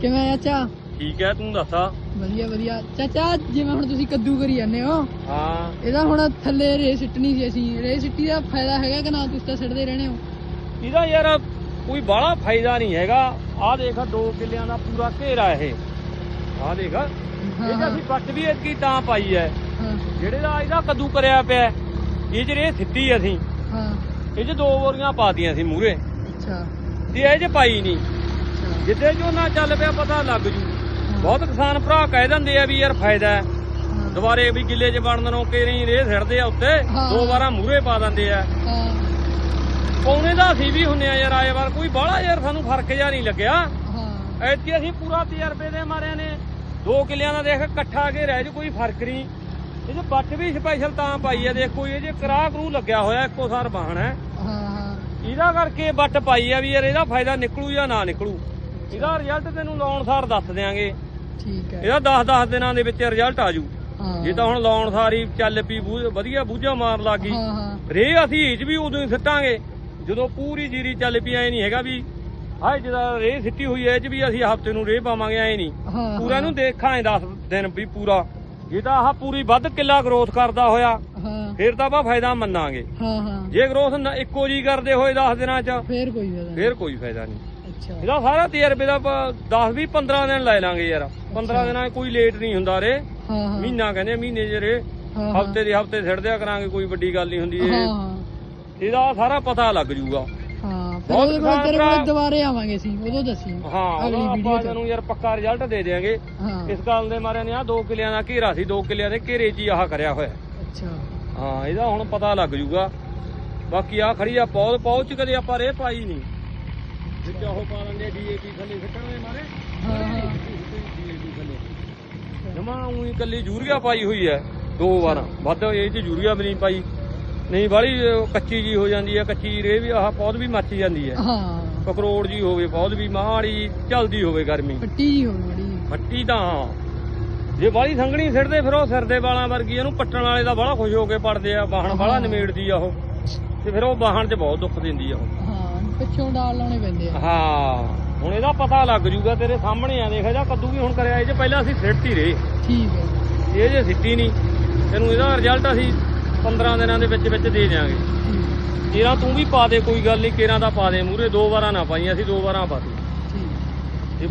ਕਿਵੇਂ ਆ ਚਾਚਾ ਠੀਕ ਹੈ ਤੂੰ ਦੱਸਾ। ਵਧੀਆ ਵਧੀਆ। ਚਾਚਾ ਜਿਵੇਂ ਹੁਣ ਤੁਸੀਂ ਕੱਦੂ ਕਰੀ ਜਾਂਦੇ ਹੋ। ਹਾਂ। ਇਹਦਾ ਹੁਣ ਥੱਲੇ ਰੇ ਸਿੱਟਣੀ ਸੀ ਅਸੀਂ। ਰੇ ਸਿੱਟੀ ਦਾ ਫਾਇਦਾ ਹੈਗਾ ਕਿ ਨਾ ਤੁਸੀਂ ਤਾਂ ਸਿੱਟਦੇ ਰਹਿਣੇ ਹੋ? ਇਹਦਾ ਯਾਰ ਕੋਈ ਬਾਹਲਾ ਫਾਇਦਾ ਨਹੀਂ ਹੈਗਾ। ਆਹ ਦੇਖ ਦੋ ਕਿੱਲਿਆਂ ਦਾ ਪੂਰਾ ਘੇਰਾ ਇਹ। ਆਹ ਦੇਖ ਇਹ ਤਾਂ ਅਸੀਂ ਪੱਟ ਵੀ ਇਤਕੀ ਤਾਂ ਪਾਈ ਹੈ। ਜਿਹੜੇ ਦਾ ਇਹਦਾ ਕੱਦੂ ਕਰਿਆ ਪਿਆ ਇਹ ਚ ਰੇ ਸਿੱਟੀ ਅਸੀਂ। ਹਾਂ। ਇਹ ਚ ਦੋ ਬੋਰੀਆਂ ਪਾਤੀਆਂ ਸੀ ਮੂਰੇ ਅੱਛਾ। ਤੇ ਇਹ ਚ ਪਾਈ ਨਹੀਂ। ਜਿੱਦੇ ਝੋਨਾ ਚੱਲ ਪਿਆ ਪਤਾ ਲੱਗ ਜੂ। ਬਹੁਤ ਕਿਸਾਨ ਭਰਾ ਕਹਿ ਦਿੰਦੇ ਆ ਵੀ ਯਾਰ ਫਾਇਦਾ ਹੈ। ਦੁਬਾਰੇ ਵੀ ਗਿੱਲੇ ਚ ਬਣਨ ਨੂੰ ਕਈ ਰੀ ਰੇ ਸਿੱਟਦੇ ਆ ਉੱਤੇ। ਦੋ ਵਾਰਾਂ ਮੂਰੇ ਪਾ ਦਿੰਦੇ ਆ। ਪੌਣੇ ਦਾ ਅਸੀਂ ਵੀ ਹੁੰਨੇ ਆ ਯਾਰ ਆਏ ਵਾਰ ਕੋਈ ਬਾਹਲਾ ਯਾਰ ਸਾਨੂੰ ਫ਼ਰਕ ਜਿਹਾ ਨਹੀਂ ਲੱਗਿਆ। ਐਤਕੀ ਅਸੀਂ ਪੂਰਾ ਤਜਰਬੇ ਦੇ ਮਾਰਿਆਂ ਨੇ। ਦੋ ਕਿੱਲਿਆਂ ਦਾ ਦੇਖ ਇਕੱਠਾ ਕੇ ਰਹਿ ਜ ਕੋਈ ਫ਼ਰਕ ਨਹੀਂ। ਇਹ ਜੇ ਬੱਟ ਵੀ ਸਪੈਸ਼ਲ ਤਾਂ ਪਾਈ ਆ ਦੇਖੋ ਇਹ ਜੇ ਕਰਾਹ ਕਰੂ ਲੱਗਿਆ ਹੋਇਆ ਇੱਕੋ ਸਾਰ ਬਾਹਣ ਹੈ। ਹਾਂ ਹਾਂ। ਇਹਦਾ ਕਰਕੇ ਬੱਟ ਪਾਈ ਆ ਵੀ ਯਾਰ ਇਹਦਾ ਫਾਇਦਾ ਨਿਕਲੂ ਜਾਂ ਨਾ ਨਿਕਲੂ। ਇਹਦਾ ਰਿਜ਼ਲਟ ਤੈਨੂੰ ਲਾਉਣ ਸਾਰ ਦੱਸ ਦਿਆਂਗੇ। ਠੀਕ ਹੈ। ਇਹਦਾ 10-10 ਦਿਨਾਂ ਦੇ ਵਿੱਚ ਰਿਜ਼ਲਟ ਆ ਜੂ ਜੇ ਤਾਂ ਹੁਣ ਲਾਉਣ ਸਾਰੀ ਚੱਲ ਬੂ- ਵਧੀਆ ਬੂਝਾ ਮਾਰ ਲੱਗੀ ਰੇ ਅਸੀਂ ਇਹ 'ਚ ਵੀ ਉਦੋਂ ਹੀ ਸਿੱਟਾਂਗੇ। ਜਦੋਂ ਪੂਰੀ ਜੀਰੀ ਚੱਲ ਪਈ ਐ ਨਹੀਂ ਹੈਗਾ ਵੀ ਹਾਏ ਜਿਹਦਾ ਰੇ ਸਿੱਟੀ ਹੋਈ ਐ 'ਚ ਵੀ ਅਸੀਂ ਹਫ਼ਤੇ ਨੂੰ ਰੇ ਪਾਵਾਂਗੇ ਐ ਨਹੀਂ ਪੂਰਾ ਨੂੰ ਦੇਖਾਂ 10 ਦਿਨ ਵੀ ਪੂਰਾ। ਜੇ ਤਾਂ ਆਹ ਪੂਰੀ ਵੱਧ ਕਿੱਲਾ ਗਰੋਥ ਕਰਦਾ ਹੋਇਆ ਹਾਂ। ਫਿਰ ਤਾਂ ਆਪਾਂ ਫਾਇਦਾ ਮੰਨਾਂਗੇ। ਹਾਂ ਹਾਂ। ਜੇ ਗਰੋਥ ਇੱਕੋ ਜੀ ਕਰਦੇ ਹੋਏ 10 ਦਿਨਾਂ 'ਚ ਫੇਰ ਕੋਈ ਫਾਇਦਾ ਨਹੀਂ ਫਿਰ ਕੋਈ ਫਾਇਦਾ ਨਹੀਂ ਅੱਛਾ। ਇਹਦਾ ਸਾਰਾ ਤਜਰਬੇ ਦਾ 10 ਵੀ 15 ਦਿਨ ਲੈ ਲਾਂਗੇ ਯਾਰ। 15 ਦਿਨਾਂ 'ਚ ਕੋਈ ਲੇਟ ਨਹੀਂ ਹੁੰਦਾ ਰੇ। ਹਾਂ ਹਾਂ। ਮਹੀਨਾ ਕਹਿੰਦੇ ਮਹੀਨੇ ਜਿਹੜੇ ਹਾਂ, ਹਫ਼ਤੇ ਦੇ ਹਫ਼ਤੇ ਛੱਡਦਿਆ ਕਰਾਂਗੇ ਕੋਈ ਵੱਡੀ ਗੱਲ ਨਹੀਂ ਹੁੰਦੀ ਹਾਂ ਇਹ ਹਾਂ। ਇਹਦਾ ਸਾਰਾ ਪਤਾ ਲੱਗ ਜੂਗਾ। ਹਾਂ ਫਿਰ ਬਹੁਤ ਉਹਦੇ ਬਾਅਦ ਤੇਰੇ ਖਤਰਾ- ਕੋਲ ਦੁਬਾਰੇ ਆਵਾਂਗੇ ਅਸੀਂ ਉਦੋਂ ਦੱਸੀ। ਹਾਂ ਅਗਲੀ ਵੀਡੀਓ ਆਪਾਂ ਚ। ਤੈਨੂੰ ਯਾਰ ਪੱਕਾ ਰਿਜ਼ਲਟ ਦੇ ਦੇਾਂਗੇ ਹਾਂ। ਇਸ ਗੱਲ ਦੇ ਮਾਰਿਆਂ ਨੇ ਆ ਦੋ ਕਿੱਲਿਆਂ ਦਾ ਘੇਰਾ ਸੀ ਦੋ ਕਿੱਲਿਆਂ ਦੇ ਘੇਰੇ 'ਚ ਹੀ ਆਹ ਕਰਿਆ ਹੋਇਆ। ਅੱਛਾ। ਹਾਂ ਇਹਦਾ ਹੁਣ ਪਤਾ ਲੱਗ ਜੂਗਾ। ਬਾਕੀ ਆ ਖੜੀ ਆ ਪੌਦ ਪਹੁੰਚ ਕਦੇ ਆਪਾਂ ਰੇ ਪਾਈ ਨਹੀਂ। ਵਿੱਚ ਉਹ ਪਾ ਲੈਂਦੇ ਡੀਏਪੀ ਥੱਲੇ ਸਿੱਟਣ ਦੇ ਮਾਰੇ। ਹਾਂ ਹਾਂ। ਜਮਾ ਉਹੀ ਕੱਲੀ ਯੂਰੀਆ ਪਾਈ ਹੋਈ ਹੈ ਦੋ ਵਾਰਾਂ। ਵੱਧ ਇਹ ਚ ਯੂਰੀਆ ਵੀ ਨਹੀਂ ਪਾਈ। ਨਹੀਂ ਬਾਲੀ ਕੱਚੀ ਜੀ ਹੋ ਜਾਂਦੀ ਹੈ ਕੱਚੀ ਰੇ ਵੀ ਆਹ ਪੌਦ ਵੀ ਮੱਚ ਜਾਂਦੀ ਹੈ। ਹਾਂ। ਕਕਰੋੜ ਜੀ ਹੋਵੇ ਪੌਦ ਵੀ ਮਾੜੀ ਚਲਦੀ ਹੋਵੇ ਗਰਮੀ। ਪੱਟੀ ਜੀ ਹੋ ਬੜੀ। ਤਾਂ। ਜੇ ਬਾਲੀ ਸੰਘਣੀ ਸਿੱਟਦੇ ਫਿਰ ਉਹ ਸਿਰ ਦੇ ਵਾਲਾਂ ਵਰਗੀ ਇਹਨੂੰ ਪੱਟਣ ਵਾਲੇ ਦਾ ਬੜਾ ਖੁਸ਼ ਹੋ ਕੇ ਪੜਦੇ ਆ ਬਾਹਣ ਹਾਂ। ਨਿਮੇੜਦੀ ਆ ਉਹ। ਤੇ ਫਿਰ ਉਹ ਬਾਹਣ 'ਚ ਬਹੁਤ ਦੁੱਖ ਦਿੰਦੀ ਆ ਉਹ। ਪਿੱਛੋਂ ਡਾਲ ਲਾਉਣੇ ਪੈਂਦੇ ਆ। ਹਾਂ ਹੁਣ ਇਹਦਾ ਪਤਾ ਲੱਗ ਜੂਗਾ ਤੇਰੇ ਸਾਹਮਣੇ ਆ ਦੇਖ ਇਹਦਾ ਕੱਦੂ ਵੀ ਹੁਣ ਕਰਿਆ ਇਹ 'ਚ ਪਹਿਲਾਂ ਅਸੀਂ ਸਿੱਟਤੀ ਰੇ ਠੀਕ ਹੈ ਇਹ ਜੇ ਸਿੱਟੀ ਨਹੀਂ ਤੈਨੂੰ ਇਹਦਾ ਰਿਜ਼ਲਟ ਅਸੀਂ 15 ਦਿਨਾਂ ਦੇ ਵਿੱਚ ਵਿੱਚ ਦੇ ਦਿਆਂਗੇ। ਠੀਕ। ਤੇਰਾ ਤੂੰ ਵੀ ਪਾ ਦੇ ਕੋਈ ਗੱਲ ਨਹੀਂ ਕੇਰਾਂ ਦਾ ਪਾ ਦੇ ਮੂਰੇ ਦੋ ਵਾਰਾਂ ਨਾ ਪਾਈ ਅਸੀਂ ਦੋ ਵਾਰਾਂ ਪਾਤੀ